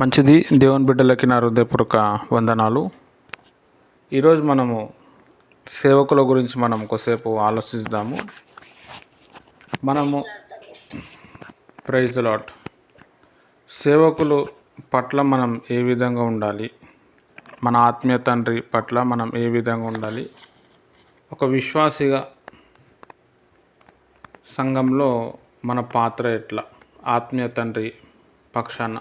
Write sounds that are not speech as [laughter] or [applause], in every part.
మంచిది. దేవుని బిడ్డలకి నా హృదయపూర్వక వందనాలు. ఈరోజు మనము సేవకుల గురించి మనం కొద్దిసేపు ఆలోచిద్దాము. మనము ప్రైజ్ లాట్. సేవకులు పట్ల మనం ఏ విధంగా ఉండాలి? మన ఆత్మీయ తండ్రి పట్ల మనం ఏ విధంగా ఉండాలి? ఒక విశ్వాసిగా సంఘంలో మన పాత్ర ఎట్లా? ఆత్మీయ తండ్రి పక్షాన.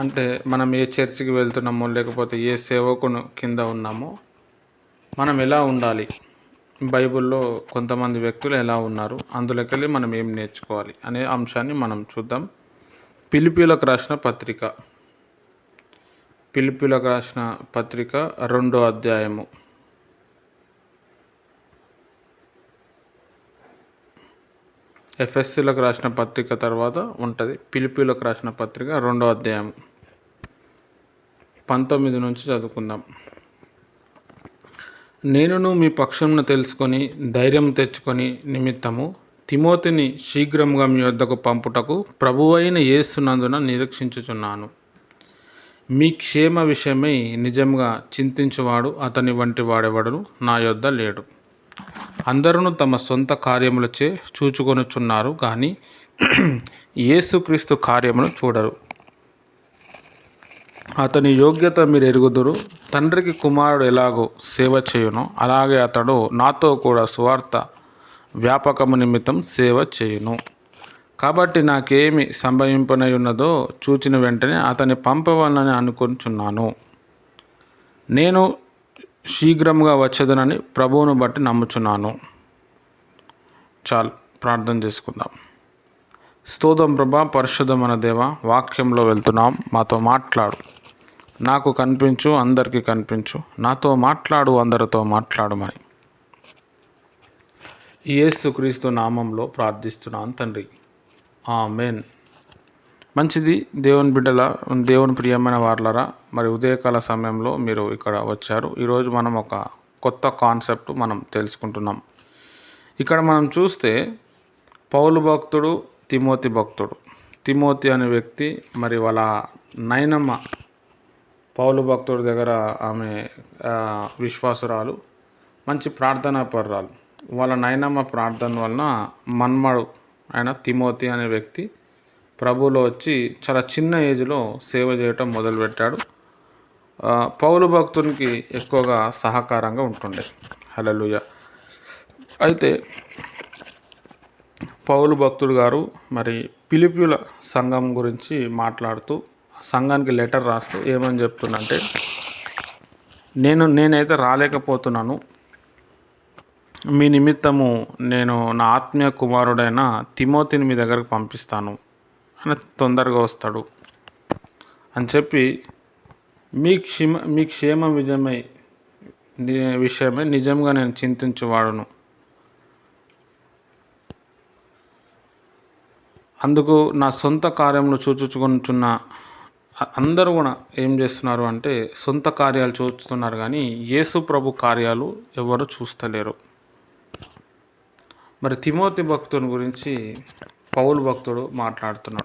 అంటే మనం ఏ చర్చికి వెళ్తున్నామో లేకపోతే ఏ సేవకును కింద ఉన్నామో మనం ఎలా ఉండాలి? బైబిల్లో కొంతమంది వ్యక్తులు ఎలా ఉన్నారు? అందులోకెళ్ళి మనం ఏం నేర్చుకోవాలి అనే అంశాన్ని మనం చూద్దాం. పిలిపిలకు రాసిన పత్రిక. పిలిపిలకు రాసిన పత్రిక రెండో అధ్యాయము. ఎఫ్ఎస్సీలకు రాసిన పత్రిక తర్వాత ఉంటుంది. పిలిపిలకు రాసిన పత్రిక రెండో అధ్యాయం. పంతొమ్మిది నుంచి చదువుకుందాం. నేనును మీ పక్షంను తెలుసుకొని ధైర్యం తెచ్చుకొని నిమిత్తము తిమోతిని శీఘ్రంగా మీ వద్దకు పంపుటకు ప్రభువైన యేసునందున నిరీక్షించుచున్నాను. మీ క్షేమ విషయమై నిజంగా చింతించువాడు అతని వంటి వాడెవడను నా యొద్ద లేడు. అందరూ తమ సొంత కార్యములచే చూచుకొనుచున్నారు కానీ యేసుక్రీస్తు కార్యమును చూడరు. అతని యోగ్యత మీరు ఎరుగుదురు. తండ్రికి కుమారుడు ఎలాగో సేవ చేయునో అలాగే అతడు నాతో కూడా సువార్త వ్యాపకము నిమిత్తం సేవ చేయును. కాబట్టి నాకేమి సంభవింపనై ఉన్నదో చూచిన వెంటనే అతని పంపవాలని అనుకుంటున్నాను నేను శీఘ్రంగా వచ్చేదనని ప్రభువును బట్టి నమ్ముచున్నాను. చాలు ప్రార్థన చేసుకుందాం. స్తోత్రం ప్రభా పరిశుద్ధమైన దేవ వాక్యంలో వెళ్తున్నాం. మాతో మాట్లాడు. నాకు కనిపించు అందరికీ కనిపించు. నాతో మాట్లాడు అందరితో మాట్లాడమని యేసుక్రీస్తు నామంలో ప్రార్థిస్తున్నాను తండ్రి. ఆమెన్. మంచిది. దేవుని బిడ్డల దేవుని ప్రియమైన వార్లరా మరి ఉదయకాల సమయంలో మీరు ఇక్కడ వచ్చారు. ఈరోజు మనం ఒక కొత్త కాన్సెప్ట్ మనం తెలుసుకుంటున్నాం. ఇక్కడ మనం చూస్తే పౌలు భక్తుడు తిమోతి భక్తుడు. తిమోతి అనే వ్యక్తి మరి వాళ్ళ నైనమ్మ పౌలు భక్తుడి దగ్గర ఆమె విశ్వాసురాలు మంచి ప్రార్థనా పర్రాలు. వాళ్ళ నైనమ్మ ప్రార్థన వలన మన్మడు ఆయన తిమోతి అనే వ్యక్తి ప్రభులో వచ్చి చాలా చిన్న ఏజ్లో సేవ చేయటం మొదలుపెట్టాడు. పౌలు భక్తునికి ఎక్కువగా సహకారంగా ఉంటుండే. హలలుయ అయితే పౌలు భక్తుడు గారు మరి పిలిపిల సంఘం గురించి మాట్లాడుతూ సంఘానికి లెటర్ రాస్తూ ఏమని చెప్తుందంటే నేను నేనైతే రాలేకపోతున్నాను. మీ నిమిత్తము నేను నా ఆత్మీయ కుమారుడైన తిమోతిని మీ దగ్గరకు పంపిస్తాను. అని తొందరగా వస్తాడు అని చెప్పి మీ క్షేమ మీ క్షేమ విజయమై విషయమై నిజంగా నేను చింతించేవాడును. అందుకు నా సొంత కార్యములు చూచుచుకొనుచున్న అందరూ కూడా ఏం చేస్తున్నారు అంటే సొంత కార్యాలు చూస్తున్నారు కానీ యేసు ప్రభు కార్యాలు ఎవరు చూస్తలేరు. మరి తిమోతి భక్తుని గురించి పౌలు భక్తుడు మాట్లాడుతున్నాడు.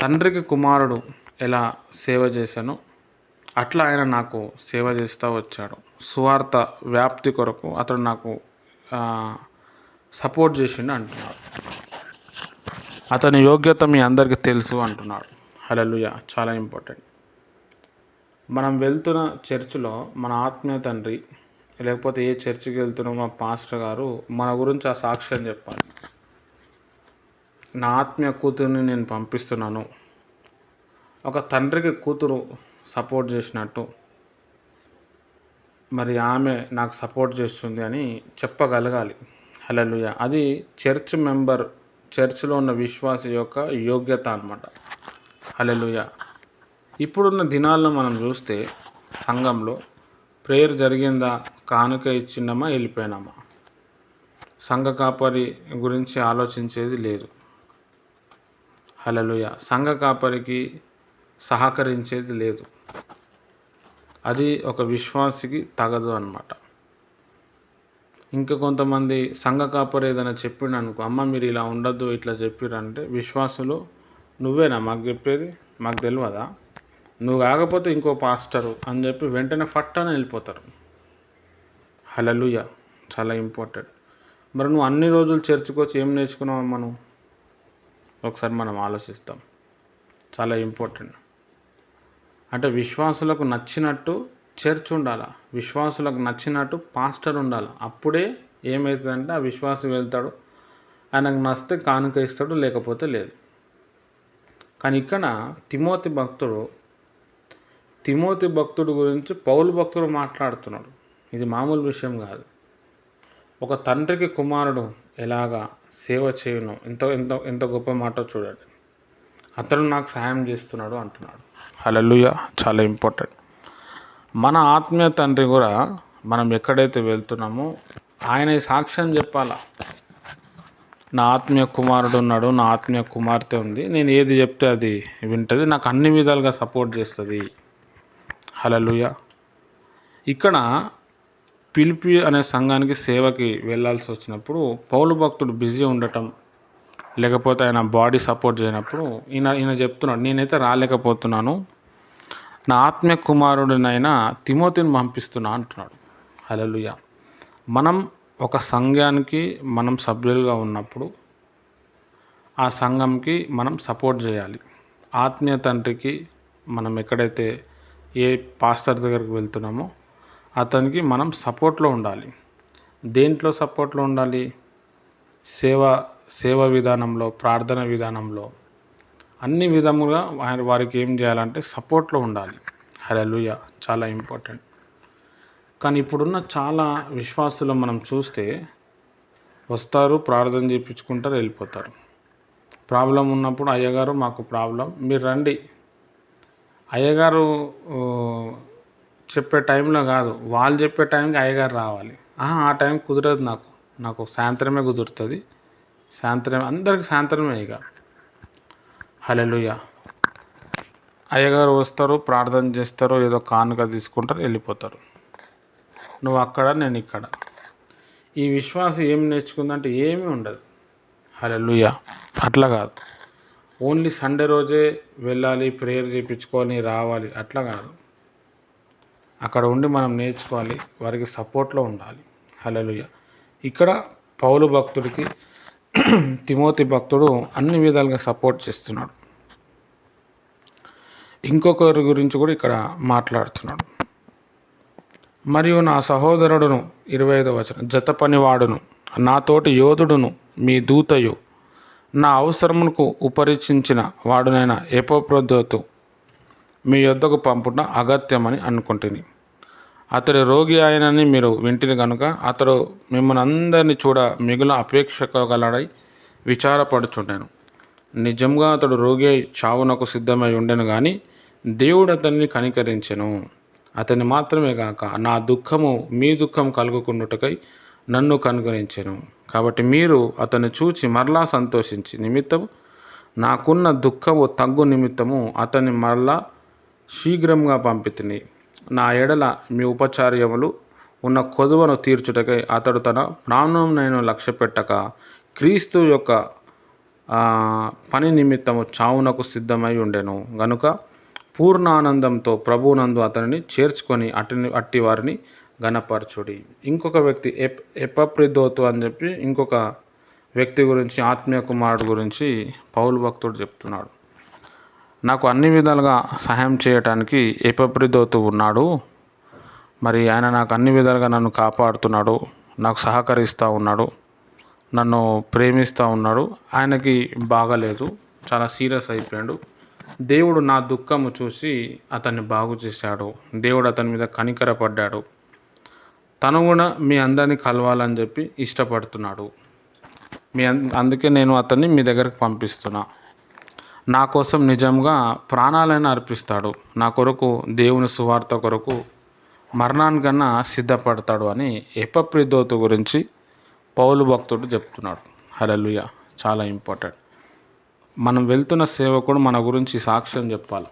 తండ్రికి కుమారుడు ఎలా సేవ చేశానో అట్లా ఆయన నాకు సేవ చేస్తూ వచ్చాడు. సువార్త వ్యాప్తి కొరకు అతడు నాకు సపోర్ట్ చేసిండు అంటున్నాడు. అతని యోగ్యత మీ అందరికీ తెలుసు అంటున్నాడు. హలలుయ చాలా ఇంపార్టెంట్. మనం వెళ్తున్న చర్చిలో మన ఆత్మీయ తండ్రి లేకపోతే ఏ చర్చికి వెళ్తున్నామో మా పాస్టర్ గారు మన గురించి ఆ సాక్ష్యం చెప్పాలి. నా ఆత్మీయ కూతురిని నేను పంపిస్తున్నాను. ఒక తండ్రికి కూతురు సపోర్ట్ చేసినట్టు. మరి ఆమె నాకు సపోర్ట్ చేస్తుంది అని చెప్పగలగాలి. హలలుయ అది చర్చ్ మెంబర్ చర్చ్లో ఉన్న విశ్వాస యొక్క యోగ్యత అనమాట హలలుయ ఇప్పుడున్న దినాల్లో మనం చూస్తే సంఘంలో ప్రేయర్ జరిగిందా కానుక ఇచ్చినామా వెళ్ళిపోయినామా? సంఘ కాపరి గురించి ఆలోచించేది లేదు. హలలుయ సంఘ కాపరికి సహకరించేది లేదు. అది ఒక విశ్వాసికి తగదు అన్నమాట. ఇంకా కొంతమంది సంఘ కాపరి ఏదైనా చెప్పిండు అనుకో అమ్మ మీరు ఇలా ఉండద్దు ఇట్లా చెప్పిరంటే విశ్వాసులు నువ్వేనా? మాకు చెప్పేది? మాకు తెలియదా నువ్వు కాకపోతే ఇంకో పాస్టరు అని చెప్పి వెంటనే ఫట్టని వెళ్ళిపోతారు. హలలుయ చాలా ఇంపార్టెంట్. మరి నువ్వు అన్ని రోజులు చర్చకు వచ్చి ఏం నేర్చుకున్నావు మనం ఒకసారి మనం ఆలోచిస్తాం. చాలా ఇంపార్టెంట్. అంటే విశ్వాసులకు నచ్చినట్టు చర్చ్ ఉండాలి? విశ్వాసులకు నచ్చినట్టు పాస్టర్ ఉండాలి? అప్పుడే ఏమవుతుందంటే ఆ విశ్వాసం వెళ్తాడు. ఆయనకు నచ్చితే కానుక ఇస్తాడు లేకపోతే లేదు. కానీ ఇక్కడ తిమోతి భక్తుడు తిమోతి భక్తుడు గురించి పౌలు భక్తుడు మాట్లాడుతున్నాడు. ఇది మామూలు విషయం కాదు. ఒక తండ్రికి కుమారుడు ఎలాగా సేవ చేయను? ఎంత ఎంత ఎంత గొప్ప మాట చూడండి. అతడు నాకు సహాయం చేస్తున్నాడు అంటున్నాడు. హలలుయ చాలా ఇంపార్టెంట్. మన ఆత్మీయ తండ్రి కూడా మనం ఎక్కడైతే వెళ్తున్నామో ఆయన సాక్ష్యం చెప్పాలా? నా ఆత్మీయ కుమారుడు ఉన్నాడు నా ఆత్మీయ కుమార్తె ఉంది నేను ఏది చెప్తే అది వింటుంది నాకు అన్ని విధాలుగా సపోర్ట్ చేస్తుంది. హలలుయ ఇక్కడ పిలిపి అనే సంఘానికి సేవకి వెళ్ళాల్సి వచ్చినప్పుడు పౌలు భక్తుడు బిజీ ఉండటం లేకపోతే ఆయన బాడీ సపోర్ట్ చేయనప్పుడు ఈయన ఈయన చెప్తున్నాడు నేనైతే రాలేకపోతున్నాను. నా ఆత్మీయ కుమారుడినైనా తిమోతిని పంపిస్తున్నా అంటున్నాడు. హలలుయ మనం ఒక సంఘానికి మనం సభ్యులుగా ఉన్నప్పుడు ఆ సంఘంకి మనం సపోర్ట్ చేయాలి. ఆత్మీయ తండ్రికి మనం ఎక్కడైతే ఏ పాస్టర్ దగ్గరికి వెళ్తున్నామో అతనికి మనం సపోర్ట్లో ఉండాలి. దేంట్లో సపోర్ట్లో ఉండాలి? సేవ సేవ విధానంలో ప్రార్థన విధానంలో. అన్ని విధముగా ఆయన వారికి ఏం చేయాలంటే సపోర్ట్లో ఉండాలి. హలలుయ చాలా ఇంపార్టెంట్. కానీ ఇప్పుడున్న చాలా విశ్వాసులు మనం చూస్తే వస్తారు ప్రార్థన చేయించుకుంటారు వెళ్ళిపోతారు. ప్రాబ్లం ఉన్నప్పుడు అయ్యగారు మాకు ప్రాబ్లం మీరు రండి. అయ్యగారు చెప్పే టైంలో కాదు వాళ్ళు చెప్పే టైంకి అయ్యగారు రావాలి. ఆహా, ఆ టైం కుదరదు నాకు. నాకు సాయంత్రమే కుదురుతుంది. సాయంత్రం అందరికి సాయంత్రమే ఇక. హలెలుయ అయ్యగారు వస్తారు ప్రార్థన చేస్తారు ఏదో కానుక తీసుకుంటారు వెళ్ళిపోతారు. నువ్వు అక్కడ నేను ఇక్కడ. ఈ విశ్వాసం ఏం నేర్చుకుందంటే ఏమీ ఉండదు. హలెలుయ అట్లా కాదు. ఓన్లీ సండే రోజే వెళ్ళాలి ప్రేయర్ చేయించుకొని రావాలి. అట్లా కాదు. అక్కడ ఉండి మనం నేర్చుకోవాలి వారికి సపోర్ట్లో ఉండాలి. హలలుయ ఇక్కడ పౌలు భక్తుడికి [clears throat] తిమోతి భక్తుడు అన్ని విధాలుగా సపోర్ట్ చేస్తున్నాడు. ఇంకొకరి గురించి కూడా ఇక్కడ మాట్లాడుతున్నాడు. మరియు నా సహోదరుడును ఇరవై ఐదవ వచనం జత పనివాడును నాతోటి యోధుడును మీ దూతయు నా అవసరమునకు ఉపరీక్షించిన వాడునైన ఎపోప్రదోతు మీ యొద్దకు పంపుట అగత్యమని అనుకుంటుని. అతడు రోగి ఆయనని మీరు వింటిని కనుక అతడు మిమ్మల్ని అందరినీ చూడ మిగుల అపేక్షగలడై విచారపడుచుండెను. నిజంగా అతడు రోగి అయి చావునకు సిద్ధమై ఉండెను కానీ దేవుడు అతన్ని కనికరించెను. అతన్ని మాత్రమే కాక నా దుఃఖము మీ దుఃఖం కలుగుకుండుటకై నన్ను కనుగరించెను కాబట్టి మీరు అతన్ని చూచి మరలా సంతోషించి నిమిత్తం నాకున్న దుఃఖము తగ్గు నిమిత్తము అతన్ని మరలా శీఘ్రంగా పంపితిని. నా ఎడల మీ ఉపచార్యములు ఉన్న కొదువను తీర్చుటకై అతడు తన ప్రాణం నేను లక్ష్య పెట్టక క్రీస్తు యొక్క పని నిమిత్తము చావునకు సిద్ధమై ఉండెను. గనుక పూర్ణానందంతో ప్రభునందు అతనిని చేర్చుకొని అటుని అట్టి వారిని గణపరచుడి ఇంకొక వ్యక్తి ఎప్ ఎపప్రిదోతు అని చెప్పి ఇంకొక వ్యక్తి గురించి ఆత్మీయ కుమారుడు గురించి పౌలు భక్తుడు చెప్తున్నాడు. నాకు అన్ని విధాలుగా సహాయం చేయటానికి ఎపప్రిదోతు ఉన్నాడు. మరి ఆయన నాకు అన్ని విధాలుగా నన్ను కాపాడుతున్నాడు. నాకు సహకరిస్తూ ఉన్నాడు. నన్ను ప్రేమిస్తూ ఉన్నాడు. ఆయనకి బాగలేదు. చాలా సీరియస్ అయిపోయాడు. దేవుడు నా దుఃఖము చూసి అతన్ని బాగు చేశాడు. దేవుడు అతని మీద కనికరపడ్డాడు తను కూడా మీ అందరినీ కలవాలని చెప్పి ఇష్టపడుతున్నాడు. మీ అందుకే నేను అతన్ని మీ దగ్గరకు పంపిస్తున్నా. నా కోసం నిజంగా ప్రాణాలైనా అర్పిస్తాడు. నా కొరకు దేవుని సువార్త కొరకు మరణానికన్నా సిద్ధపడతాడు అని ఎపప్రిదోతు గురించి పౌలు భక్తుడు చెప్తున్నాడు. హలలుయ చాలా ఇంపార్టెంట్. మనం వెళ్తున్న సేవకుడు మన గురించి సాక్ష్యం చెప్పాలి.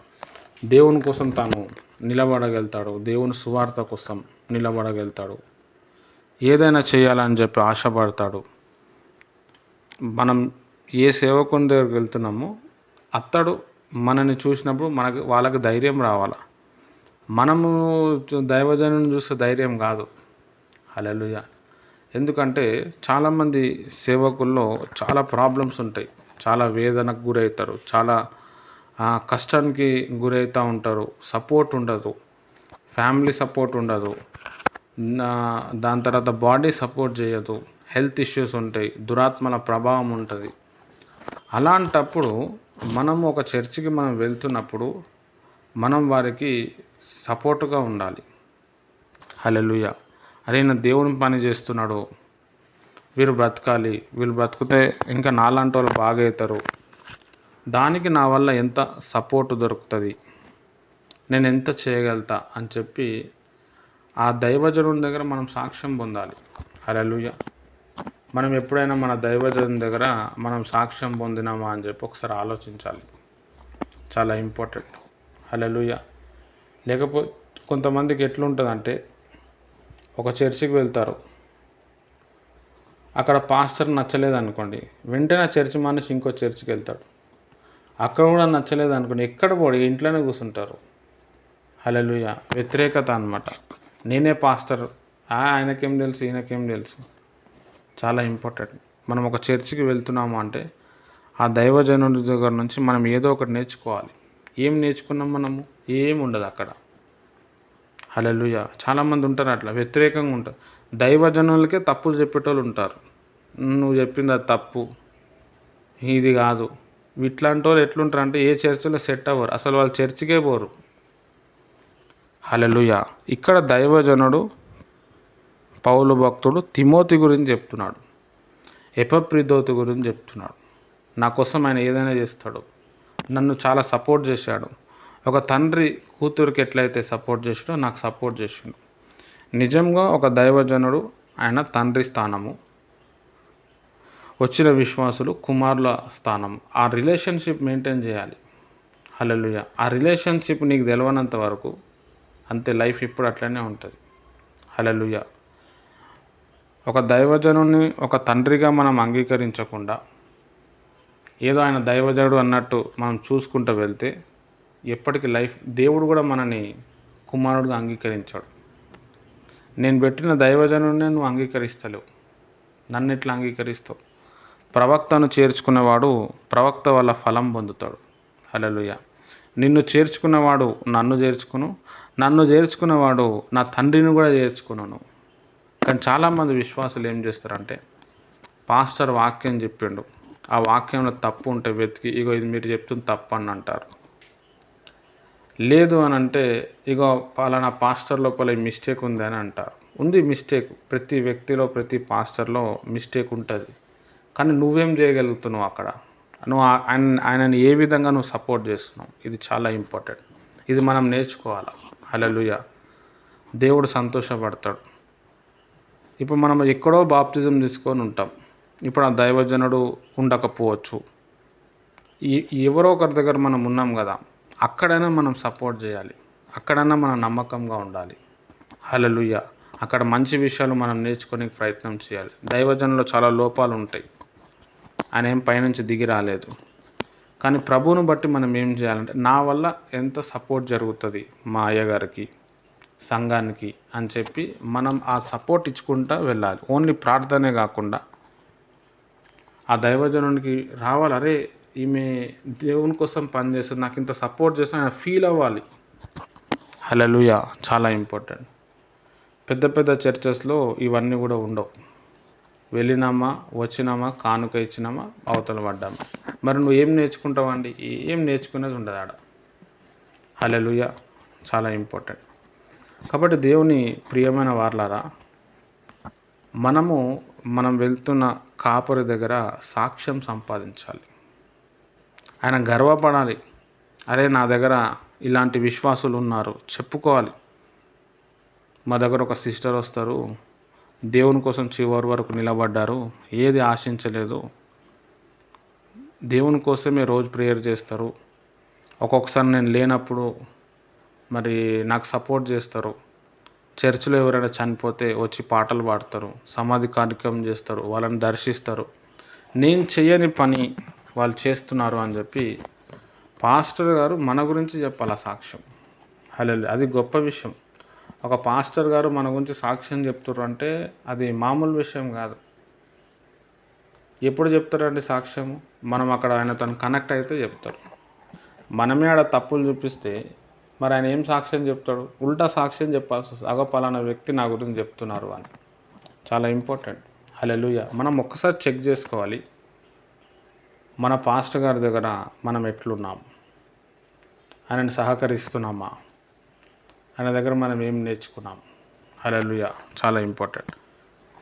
దేవుని కోసం తాను నిలబడగలుగుతాడు. దేవుని సువార్త కోసం నిలబడగలుగుతాడు. ఏదైనా చేయాలని చెప్పి ఆశపడతాడు. మనం ఏ సేవకుని దగ్గరికి వెళ్తున్నామో అత్తడు మనని చూసినప్పుడు మనకు వాళ్ళకి ధైర్యం రావాలి? మనము దైవజనుని చూస్తే ధైర్యం కాదు. హల్లెలూయా. ఎందుకంటే చాలామంది సేవకుల్లో చాలా ప్రాబ్లమ్స్ ఉంటాయి. చాలా వేదనకు గురవుతారు. చాలా కష్టానికి గురవుతూ ఉంటారు. సపోర్ట్ ఉండదు. ఫ్యామిలీ సపోర్ట్ ఉండదు. దాని తర్వాత బాడీ సపోర్ట్ చేయదు. హెల్త్ ఇష్యూస్ ఉంటాయి. దురాత్మల ప్రభావం ఉంటుంది. అలాంటప్పుడు మనం ఒక చర్చికి మనం వెళ్తున్నప్పుడు మనం వారికి సపోర్టుగా ఉండాలి. హల్లెలూయా. అరే నా దేవుని పని చేస్తున్నాడు. వీరు బ్రతకాలి. వీళ్ళు బ్రతికితే ఇంకా నాలాంటి వాళ్ళు బాగా అవుతారు. దానికి నా వల్ల ఎంత సపోర్ట్ దొరుకుతుంది? నేను ఎంత చేయగలుగుతా అని చెప్పి ఆ దైవజనుడి దగ్గర మనం సాక్ష్యం పొందాలి. హల్లెలూయా. మనం ఎప్పుడైనా మన దైవజనం దగ్గర మనం సాక్ష్యం పొందినామా అని చెప్పి ఒకసారి ఆలోచించాలి. చాలా ఇంపార్టెంట్. హలలుయ లేకపోతే కొంతమందికి ఎట్లుంటుందంటే ఒక చర్చికి వెళ్తారు. అక్కడ పాస్టర్ నచ్చలేదు అనుకోండి వెంటనే చర్చి మనిషి ఇంకో చర్చికి వెళ్తాడు. అక్కడ కూడా నచ్చలేదు అనుకోండి ఎక్కడ పోడు ఇంట్లోనే కూర్చుంటారు హలలుయ వ్యతిరేకత అనమాట నేనే పాస్టర్. ఆ, ఆయనకేం తెలుసు ఈయనకేం తెలుసు? చాలా ఇంపార్టెంట్ మనం ఒక చర్చికి వెళ్తున్నాము అంటే ఆ దైవజనుడి దగ్గర నుంచి మనం ఏదో ఒకటి నేర్చుకోవాలి. ఏం నేర్చుకున్నాం మనము? ఏం ఉండదు అక్కడ. అలెలుయ చాలామంది ఉంటారు అట్లా. వ్యతిరేకంగా ఉంటారు. దైవజనులకే తప్పులు చెప్పేటోళ్ళు ఉంటారు. నువ్వు చెప్పింది అది తప్పు. ఇది కాదు. ఇట్లాంటి వాళ్ళు ఎట్లుంటారు అంటే ఏ చర్చిలో సెట్ అవ్వరు. అసలు వాళ్ళు చర్చికే పోరు. హల్లెలూయా. ఇక్కడ దైవజనుడు పౌలు భక్తుడు తిమోతి గురించి చెప్తున్నాడు. ఎపప్రిదోతి గురించి చెప్తున్నాడు. నా కోసం ఆయన ఏదైనా చేస్తాడు. నన్ను చాలా సపోర్ట్ చేశాడు. ఒక తండ్రి కూతురికి ఎట్లయితే సపోర్ట్ చేసాడో నాకు సపోర్ట్ చేసిండు. నిజంగా ఒక దైవజనుడు ఆయన తండ్రి స్థానము. వచ్చిన విశ్వాసులు కుమారుల స్థానం ఆ రిలేషన్షిప్ మెయింటైన్ చేయాలి. హలలుయ ఆ రిలేషన్షిప్ నీకు తెలియనంత వరకు అంతే లైఫ్ ఇప్పుడు అట్లనే ఉంటుంది. హల్లెలూయా. ఒక దైవజనుని ఒక తండ్రిగా మనం అంగీకరించకుండా ఏదో ఆయన దైవజనుడు అన్నట్టు మనం చూసుకుంటూ వెళ్తే ఎప్పటికీ లైఫ్ దేవుడు కూడా మనని కుమారుడుగా అంగీకరించాడు. నేను పెట్టిన దైవజనుడిని నువ్వు అంగీకరిస్తలేవు. నన్ను ఎట్లా అంగీకరిస్తావు? ప్రవక్తను చేర్చుకున్నవాడు ప్రవక్త వల్ల ఫలం పొందుతాడు. హల్లెలూయ. నిన్ను చేర్చుకున్నవాడు నన్ను చేర్చుకును నన్ను చేర్చుకున్నవాడు నా తండ్రిని కూడా చేర్చుకున్నాను కానీ చాలామంది విశ్వాసులు ఏం చేస్తారంటే పాస్టర్ వాక్యం చెప్పిండు. ఆ వాక్యంలో తప్పు ఉంటే వెతికి ఇగో ఇది మీరు చెప్తుంది తప్పు అని అంటారు. లేదు అని అంటే ఇగో పలానా పాస్టర్ లోపల ఈ మిస్టేక్ ఉంది అని అంటారు. ఉంది మిస్టేక్. ప్రతి వ్యక్తిలో ప్రతి పాస్టర్లో మిస్టేక్ ఉంటుంది. కానీ నువ్వేం చేయగలుగుతున్నావు అక్కడ? నువ్వు ఆయన ఆయనని ఏ విధంగా నువ్వు సపోర్ట్ చేస్తున్నావు? ఇది చాలా ఇంపార్టెంట్. ఇది మనం నేర్చుకోవాలి? హల్లెలూయా. దేవుడు సంతోషపడతాడు. ఇప్పుడు మనం ఎక్కడో బాప్తిజం తీసుకొని ఉంటాం. ఇప్పుడు ఆ దైవజనుడు ఉండకపోవచ్చు. ఎవరో ఒకరి దగ్గర మనం ఉన్నాం కదా అక్కడైనా మనం సపోర్ట్ చేయాలి. అక్కడైనా మనం నమ్మకంగా ఉండాలి. హల్లెలూయా. అక్కడ మంచి విషయాలు మనం నేర్చుకునే ప్రయత్నం చేయాలి. దైవజనంలో చాలా లోపాలు ఉంటాయి. ఆయన ఏం పైనుంచి దిగి రాలేదు. కానీ ప్రభువును బట్టి మనం ఏం చేయాలంటే నా వల్ల ఎంత సపోర్ట్ జరుగుతుంది మా అయ్యగారికి? సంఘానికి అని చెప్పి మనం ఆ సపోర్ట్ ఇచ్చుకుంటా వెళ్ళాలి. ఓన్లీ ప్రార్థనే కాకుండా ఆ దైవజనునికి రావాలి. అరే ఈమె దేవుని కోసం పనిచేస్తుంది నాకు ఇంత సపోర్ట్ చేస్తే ఆయన ఫీల్ అవ్వాలి. హల్లెలూయా చాలా ఇంపార్టెంట్ పెద్ద పెద్ద చర్చెస్లో ఇవన్నీ కూడా ఉండవు. వెళ్ళినామా వచ్చినామా కానుక ఇచ్చినామా అవతల పడ్డామా. మరి నువ్వు ఏం నేర్చుకుంటావు అండి ఏం నేర్చుకునేది ఉండదు ఆడ. హల్లెలూయా చాలా ఇంపార్టెంట్ కాబట్టి దేవుని ప్రియమైన వార్లారా మనము మనం వెళ్తున్న కాపరి దగ్గర సాక్ష్యం సంపాదించాలి. ఆయన గర్వపడాలి. అరే నా దగ్గర ఇలాంటి విశ్వాసులు ఉన్నారు చెప్పుకోవాలి. మా దగ్గర ఒక సిస్టర్ వస్తారు దేవుని కోసం చివరి వరకు నిలబడ్డారు ఏది ఆశించలేదు. దేవుని కోసమే రోజు ప్రేయర్ చేస్తారు. ఒక్కొక్కసారి నేను లేనప్పుడు మరి నాకు సపోర్ట్ చేస్తారు. చర్చిలో ఎవరైనా చనిపోతే వచ్చి పాటలు పాడతారు సమాధి కార్యక్రమం చేస్తారు వాళ్ళని దర్శిస్తారు. నేను చేయని పని వాళ్ళు చేస్తున్నారు అని చెప్పి పాస్టర్ గారు మన గురించి చెప్పాలి సాక్ష్యం? హలో అది గొప్ప విషయం. ఒక పాస్టర్ గారు మన గురించి సాక్ష్యం చెప్తుర్రు అంటే అది మామూలు విషయం కాదు. ఎప్పుడు చెప్తారండి సాక్ష్యం మనం అక్కడ ఆయనతో కనెక్ట్ అయితే చెప్తారు. మనమే ఆడ తప్పులు చూపిస్తే మరి ఆయన ఏం సాక్ష్యం చెప్తాడు? ఉల్టా సాక్ష్యం చెప్పాల్సి వస్తుంది. అగో పలానా వ్యక్తి నా గురించి చెప్తున్నారు అని. చాలా ఇంపార్టెంట్. హలెలుయ మనం ఒక్కసారి చెక్ చేసుకోవాలి. మన పాస్ట్ గారి దగ్గర మనం ఎట్లున్నాం? ఆయనను సహకరిస్తున్నామా? ఆయన దగ్గర మనం ఏం నేర్చుకున్నాం? హలెలుయ చాలా ఇంపార్టెంట్.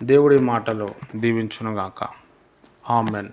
దేవుడి మాటలు దీవించునుగాక. ఆమెన్.